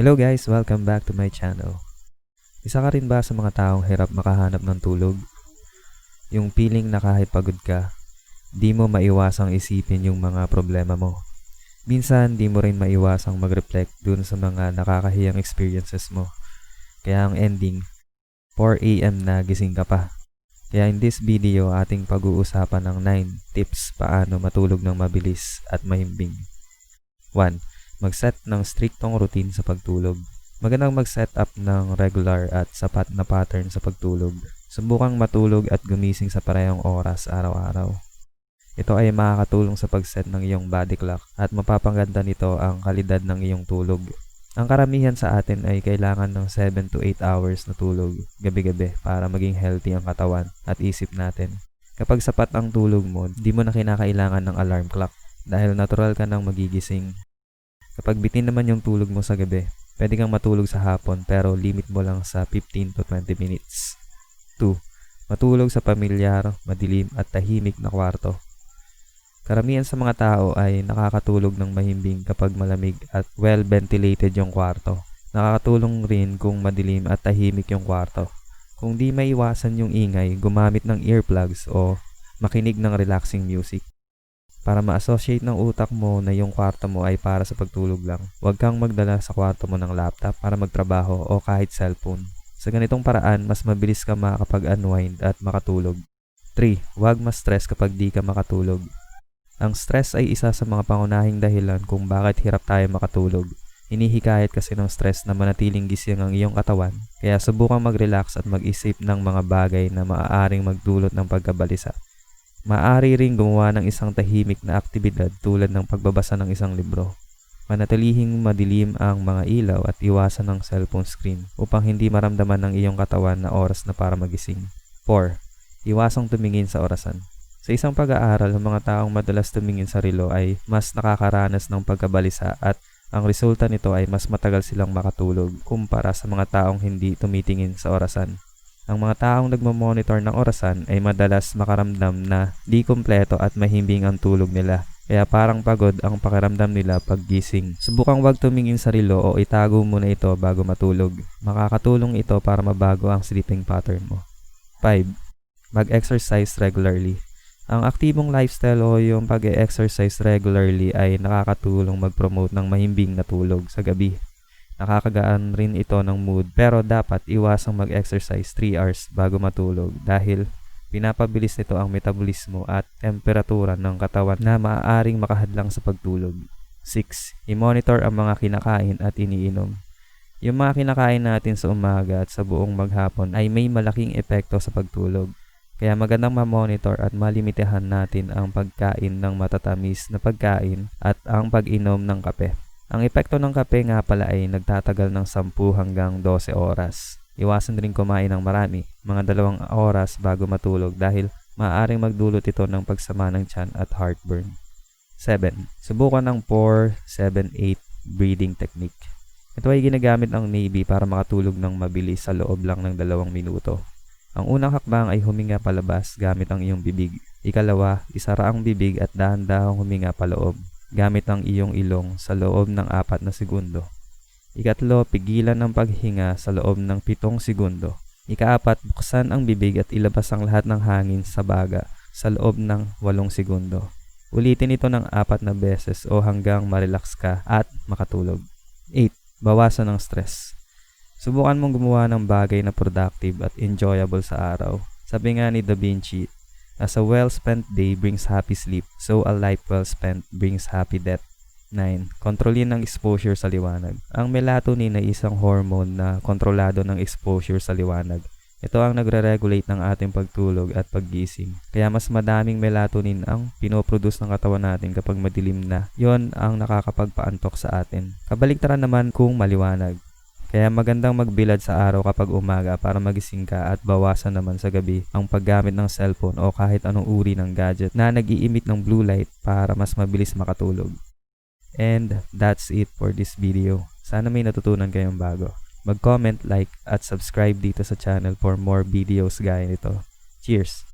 Hello guys, welcome back to my channel. Isa ka rin ba sa mga taong hirap makahanap ng tulog? Yung feeling na kahit pagod ka, di mo maiwasang isipin yung mga problema mo. Minsan, di mo rin maiwasang mag-reflect dun sa mga nakakahiyang experiences mo. Kaya ang ending, 4am na gising ka pa. Kaya in this video, ating pag-uusapan ng 9 tips paano matulog ng mabilis at mahimbing. 1. Mag-set ng striktong routine sa pagtulog. Magandang mag-set up ng regular at sapat na pattern sa pagtulog. Subukang matulog at gumising sa parehong oras araw-araw. Ito ay makakatulong sa pag-set ng iyong body clock at mapapaganda nito ang kalidad ng iyong tulog. Ang karamihan sa atin ay kailangan ng 7 to 8 hours na tulog gabi-gabi para maging healthy ang katawan at isip natin. Kapag sapat ang tulog mo, di mo na kinakailangan ng alarm clock dahil natural ka nang magigising. Kapag bitin naman yung tulog mo sa gabi, pwede kang matulog sa hapon pero limit mo lang sa 15 to 20 minutes. 2. Matulog sa pamilyar, madilim at tahimik na kwarto. Karamihan sa mga tao ay nakakatulog ng mahimbing kapag malamig at well-ventilated yung kwarto. Nakakatulong rin kung madilim at tahimik yung kwarto. Kung di maiwasan yung ingay, gumamit ng earplugs o makinig ng relaxing music. Para ma-associate ng utak mo na yung kwarto mo ay para sa pagtulog lang, huwag kang magdala sa kwarto mo ng laptop para magtrabaho o kahit cellphone. Sa ganitong paraan, mas mabilis ka makakapag-unwind at makatulog. 3. Huwag ma-stress kapag di ka makatulog. Ang stress ay isa sa mga pangunahing dahilan kung bakit hirap tayo makatulog. Hinihikayat kasi ng stress na manatiling gising ang iyong katawan, kaya subukang mag-relax at mag-isip ng mga bagay na maaaring magdulot ng pagkabalisa. Maaari ring gumawa ng isang tahimik na aktibidad tulad ng pagbabasa ng isang libro. Manatilihing madilim ang mga ilaw at iwasan ng cellphone screen upang hindi maramdaman ng iyong katawan na oras na para magising. 4. Iwasang tumingin sa orasan. Sa isang pag-aaral, ang mga taong madalas tumingin sa relo ay mas nakakaranas ng pagkabalisa at ang resulta nito ay mas matagal silang makatulog kumpara sa mga taong hindi tumitingin sa orasan. Ang mga taong nagmamonitor ng orasan ay madalas makaramdam na di kumpleto at mahimbing ang tulog nila. Kaya parang pagod ang pakiramdam nila pag gising. Subukang wag tumingin sa relo o itago muna ito bago matulog. Makakatulong ito para mabago ang sleeping pattern mo. 5. Mag-exercise regularly. Ang aktibong lifestyle o yung pag-exercise regularly ay nakakatulong mag-promote ng mahimbing na tulog sa gabi. Nakakagaan rin ito ng mood pero dapat iwasang mag-exercise 3 hours bago matulog dahil pinapabilis nito ang metabolismo at temperatura ng katawan na maaaring makahadlang sa pagtulog. 6. I-monitor ang mga kinakain at iniinom. Yung mga kinakain natin sa umaga at sa buong maghapon ay may malaking epekto sa pagtulog. Kaya magandang ma-monitor at malimitahan natin ang pagkain ng matatamis na pagkain at ang pag-inom ng kape. Ang epekto ng kape nga pala ay nagtatagal ng 10 hanggang 12 oras. Iwasan din kumain ng marami, mga dalawang oras bago matulog dahil maaaring magdulot ito ng pagsama ng tiyan at heartburn. 7. Subukan ng 4, 7, 8 breathing technique. Ito ay ginagamit ng Navy para makatulog ng mabilis sa loob lang ng dalawang minuto. Ang unang hakbang ay huminga palabas gamit ang iyong bibig. Ikalawa, isara ang bibig at dahan-dahang huminga paloob gamit ang iyong ilong sa loob ng apat na segundo. Ikatlo, pigilan ang paghinga sa loob ng pitong segundo. Ikaapat, buksan ang bibig at ilabas ang lahat ng hangin sa baga sa loob ng walong segundo. Ulitin ito ng apat na beses o hanggang marelax ka at makatulog. 8. Bawasan ng stress. Subukan mong gumawa ng bagay na productive at enjoyable sa araw. Sabi nga ni Da Vinci, As a well-spent day brings happy sleep, so a life well spent brings happy death. 9. Kontrolin ang exposure sa liwanag. Ang melatonin ay isang hormone na kontrolado ng exposure sa liwanag. Ito ang nagre-regulate ng ating pagtulog at paggising. Kaya mas madaming melatonin ang pinoproduce ng katawan natin kapag madilim na. Yon ang nakakapagpaantok sa atin. Kabaliktaran naman kung maliwanag. Kaya magandang magbilad sa araw kapag umaga para magising ka at bawasan naman sa gabi ang paggamit ng cellphone o kahit anong uri ng gadget na nag-iimit ng blue light para mas mabilis makatulog. And that's it for this video. Sana may natutunan kayong bago. Mag-comment, like, at subscribe dito sa channel for more videos gaya nito. Cheers!